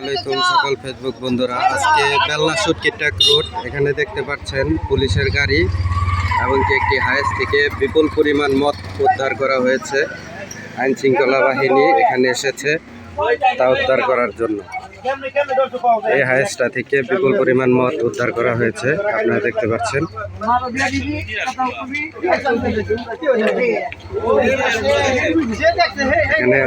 আলাইকুম সকল ফেসবুক বন্ধুরা। আজকে বেলনা সুটকিটাক রোড এখানে দেখতে পাচ্ছেন পুলিশের গাড়ি এবং কি একটি হাইস থেকে বিপুল পরিমাণ মদ উদ্ধার করা হয়েছে। আইন শৃঙ্খলা বাহিনী এখানে এসেছে, তা উদ্ধার করার জন্য। এই হাইসটা থেকে বিপুল পরিমাণ মদ উদ্ধার করা হয়েছে, আপনারা দেখতে পাচ্ছেন। এখানে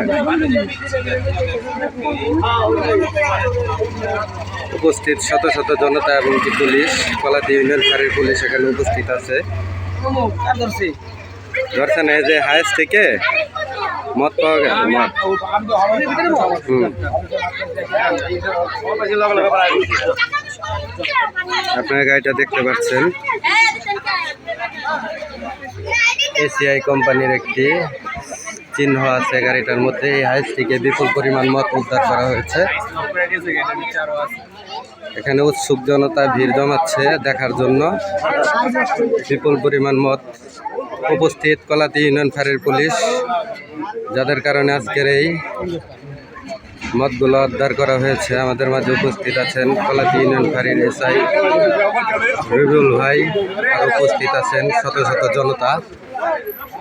উপস্থিত শত শত জনতা এবং কি পুলিশ কলাদি ইউনিয়ন ফাঁড়ির পুলিশ এখানে উপস্থিত আছে। ধরছেন এই যে হাইস থেকে মদ পাওয়া গেছে মদ। আপনারা গাড়িটা দেখতে পাচ্ছেন। এসিআই কোম্পানির একটি চিহ্ন আছে গাড়িটার মধ্যে। এই হাইস থেকে বিপুল পরিমাণ মদ উদ্ধার করা হয়েছে। এখানে উৎসুক জনতা ভিড় জমাচ্ছে দেখার জন্য। বিপুল পরিমাণ মদ উপস্থিত কলাতি ইউনিয়ন ফাঁড়ির পুলিশ, যাদের কারণে আজকের এই মদগুলো উদ্ধার করা হয়েছে। আমাদের মাঝে উপস্থিত আছেন কলাতি ইউনিয়ন ফাঁড়ির এসআই রবিউল ভাই, আর উপস্থিত আছেন শত শত জনতা।